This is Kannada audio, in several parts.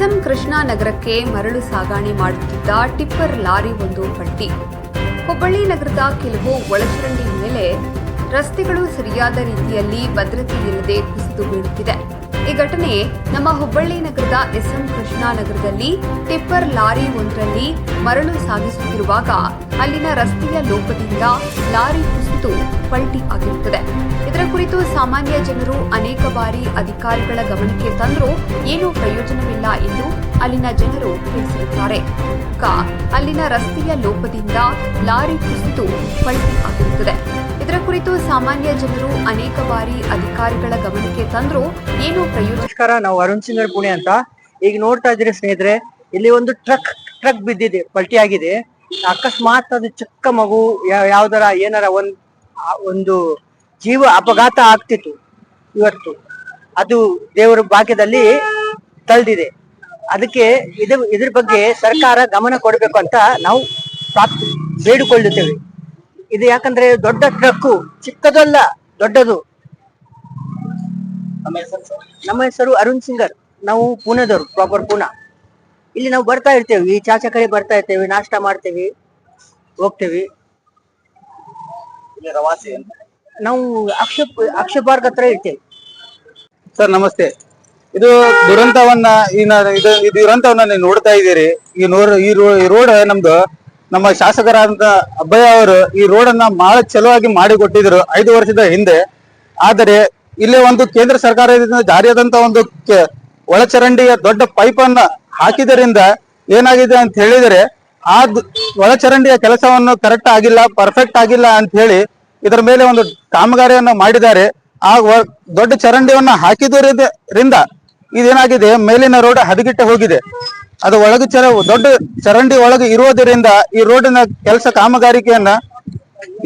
ಕೃಷ್ಣಾ ನಗರಕ್ಕೆ ಮರಳು ಸಾಗಾಣೆ ಮಾಡುತ್ತಿದ್ದ ಟಿಪ್ಪರ್ ಲಾರಿ ಒಂದು ಪಟ್ಟಿ. ಹುಬ್ಬಳ್ಳಿ ನಗರದ ಕೆಲವು ಒಳಚರಂಡಿ ಮೇಲೆ ರಸ್ತೆಗಳು ಸರಿಯಾದ ರೀತಿಯಲ್ಲಿ ಭದ್ರತೆ ಇಲ್ಲದೆ ಕುಸಿದು ಬೀಳುತ್ತಿದೆ. ಈ ಘಟನೆ ನಮ್ಮ ಹುಬ್ಬಳ್ಳಿ ನಗರದ ಎಸ್ಎಂ ಕೃಷ್ಣಾ ನಗರದಲ್ಲಿ ಟಿಪ್ಪರ್ ಲಾರಿ ಒಂದರಲ್ಲಿ ಮರಳು ಸಾಗಿಸುತ್ತಿರುವಾಗ ಅಲ್ಲಿನ ರಸ್ತೆಯ ಲೋಪದಿಂದ ಲಾರಿ ಕುಸಿದು ಪಲ್ಟಿ ಆಗಿರುತ್ತದೆ. ಇದರ ಕುರಿತು ಸಾಮಾನ್ಯ ಜನರು ಅನೇಕ ಬಾರಿ ಅಧಿಕಾರಿಗಳ ಗಮನಕ್ಕೆ ತಂದರೂ ಏನೂ ಪ್ರಯೋಜನವಿಲ್ಲ ಎಂದು ಅಲ್ಲಿನ ಜನರು ತಿಳಿಸಿರುತ್ತಾರೆ. ಕ ಅಲ್ಲಿನ ರಸ್ತೆಯ ಲೋಪದಿಂದ ಲಾರಿ ಕುಸಿದು ಪಲ್ಟಿ ಆಗಿರುತ್ತದೆ. ಇದರ ಕುರಿತು ಸಾಮಾನ್ಯ ಜನರು ಅನೇಕ ಬಾರಿ ಅಧಿಕಾರಿಗಳ ಗಮನಕ್ಕೆ ತಂದರೂ ಏನೂ ನಮಸ್ಕಾರ, ನಾವು ಅರುಣ್ ಸಿಂಗರ್ ಪುಣೆ ಅಂತ. ಈಗ ನೋಡ್ತಾ ಇದ್ರೆ ಸ್ನೇಹಿತರೆ, ಇಲ್ಲಿ ಒಂದು ಟ್ರಕ್ ಟ್ರಕ್ ಬಿದ್ದಿದೆ, ಪಲ್ಟಿ ಆಗಿದೆ. ಅಕಸ್ಮಾತ್ ಅದು ಚಿಕ್ಕ ಮಗು ಯಾವ್ದಾರ ಏನಾರ ಒಂದ್ ಒಂದು ಜೀವ ಅಪಘಾತ ಆಗ್ತಿತ್ತು ಇವತ್ತು. ಅದು ದೇವರ ಭಾಗ್ಯದಲ್ಲಿ ತಳ್ದಿದೆ. ಅದಕ್ಕೆ ಇದು, ಇದ್ರ ಬಗ್ಗೆ ಸರ್ಕಾರ ಗಮನ ಕೊಡಬೇಕು ಅಂತ ನಾವು ಬೇಡಿಕೊಳ್ಳುತ್ತೇವೆ. ಇದು ಯಾಕಂದ್ರೆ ದೊಡ್ಡ ಟ್ರಕ್ಕು, ಚಿಕ್ಕದಲ್ಲ, ದೊಡ್ಡದು. ನಮ್ಮ ಹೆಸರು ಅರುಣ್ ಸಿಂಗರ್. ನಾವು ಪುಣೆದವರು ಪ್ರಾಪರ್ ಪುಣೆ. ಇಲ್ಲಿ ನಾವು ಬರ್ತಾ ಇರ್ತೇವೆ ಈ ಚಾಚಾ ಕಡೆ ಬರ್ತಾ ಇರ್ತೇವೆ ನಾಷ್ಟ ಮಾಡ್ತೇವೆ ಹೋಗ್ತೇವೆ. ನಾವು ಅಕ್ಷ ಅಕ್ಷ ಪಾರ್ಕ್ ಹತ್ರ ಇರ್ತೇವೆ. ಸರ್ ನಮಸ್ತೆ. ಇದು ದುರಂತವನ್ನ ಈ ಇದು ದುರಂತವನ್ನ ನೀವು ನೋಡ್ತಾ ಇದ್ದೀರಿ. ಈ ನೋಡ್ ಈ ರೋಡ್ ನಮ್ದು ನಮ್ಮ ಶಾಸಕರಾದಂತ ಅಬ್ಬಯ್ಯ ಅವರು ಈ ರೋಡ್ ಅನ್ನ ಬಹಳ ಚಲುವಾಗಿ ಮಾಡಿಕೊಟ್ಟಿದ್ರು ಐದು ವರ್ಷದ ಹಿಂದೆ. ಆದರೆ ಇಲ್ಲಿ ಒಂದು ಕೇಂದ್ರ ಸರ್ಕಾರದಿಂದ ಜಾರಿಯಾದಂತ ಒಂದು ಒಳಚರಂಡಿಯ ದೊಡ್ಡ ಪೈಪ್ ಅನ್ನ ಹಾಕಿದರಿಂದ ಏನಾಗಿದೆ ಅಂತ ಹೇಳಿದರೆ ಆ ಒಳಚರಂಡಿಯ ಕೆಲಸವನ್ನು ಕರೆಕ್ಟ್ ಆಗಿಲ್ಲ ಪರ್ಫೆಕ್ಟ್ ಆಗಿಲ್ಲ ಅಂತ ಹೇಳಿ ಇದರ ಮೇಲೆ ಒಂದು ಕಾಮಗಾರಿಯನ್ನು ಮಾಡಿದ್ದಾರೆ. ಆ ದೊಡ್ಡ ಚರಂಡಿಯನ್ನ ಹಾಕಿದ್ದರಿಂದ ಇದೇನಾಗಿದೆ? ಮೇಲಿನ ರೋಡ್ ಹದಗಿಟ್ಟು ಹೋಗಿದೆ. ಅದು ಒಳಗೆ ಚರ ದೊಡ್ಡ ಚರಂಡಿ ಒಳಗೆ ಇರುವುದರಿಂದ ಈ ರೋಡಿನ ಕೆಲಸ ಕಾಮಗಾರಿಕೆಯನ್ನ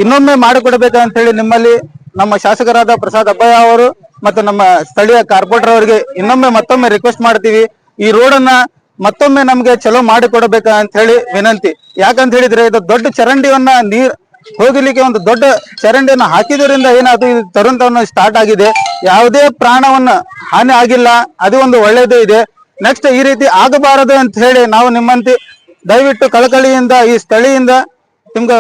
ಇನ್ನೊಮ್ಮೆ ಮಾಡಿಕೊಡ್ಬೇಕಂತ ಹೇಳಿ ನಿಮ್ಮಲ್ಲಿ ನಮ್ಮ ಶಾಸಕರಾದ ಪ್ರಸಾದ್ ಅಬ್ಬಯ್ಯ ಅವರು ಮತ್ತು ನಮ್ಮ ಸ್ಥಳೀಯ ಕಾರ್ಪೊರೇಟರ್ ಅವರಿಗೆ ಇನ್ನೊಮ್ಮೆ ಮತ್ತೊಮ್ಮೆ ರಿಕ್ವೆಸ್ಟ್ ಮಾಡ್ತೀವಿ. ಈ ರೋಡನ್ನ ಮತ್ತೊಮ್ಮೆ ನಮ್ಗೆ ಚಲೋ ಮಾಡಿಕೊಡಬೇಕ ಅಂತ ಹೇಳಿ ವಿನಂತಿ. ಯಾಕಂತ ಹೇಳಿದ್ರೆ ಇದು ದೊಡ್ಡ ಚರಂಡಿಯನ್ನ ನೀರ್ ಹೋಗಲಿಕ್ಕೆ ಒಂದು ದೊಡ್ಡ ಚರಂಡಿಯನ್ನು ಹಾಕಿದ್ರಿಂದ ಏನಾದ್ರು ಇದು ತರುಂತವನ್ನ ಸ್ಟಾರ್ಟ್ ಆಗಿದೆ. ಯಾವುದೇ ಪ್ರಾಣವನ್ನ ಹಾನಿ ಆಗಿಲ್ಲ. ಅದು ಒಂದು ಒಳ್ಳೇದು ಇದೆ. ನೆಕ್ಸ್ಟ್ ಈ ರೀತಿ ಆಗಬಾರದು ಅಂತ ಹೇಳಿ ನಾವು ನಿಮ್ಮಂತೆ ದಯವಿಟ್ಟು ಕಳಕಳಿಯಿಂದ ಈ ಸ್ಥಳೀಯಿಂದ ನಿಮ್ಗೆ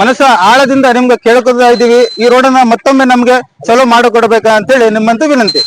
ಮನಸ್ಸ ಆಳದಿಂದ ನಿಮ್ಗೆ ಕೇಳ್ಕೊತಾ ಇದೀವಿ. ಈ ರೋಡನ್ನ ಮತ್ತೊಮ್ಮೆ ನಮ್ಗೆ ಚಲೋ ಮಾಡಿಕೊಡ್ಬೇಕ ಅಂತ ಹೇಳಿ ನಿಮ್ಮಂತ ವಿನಂತಿ.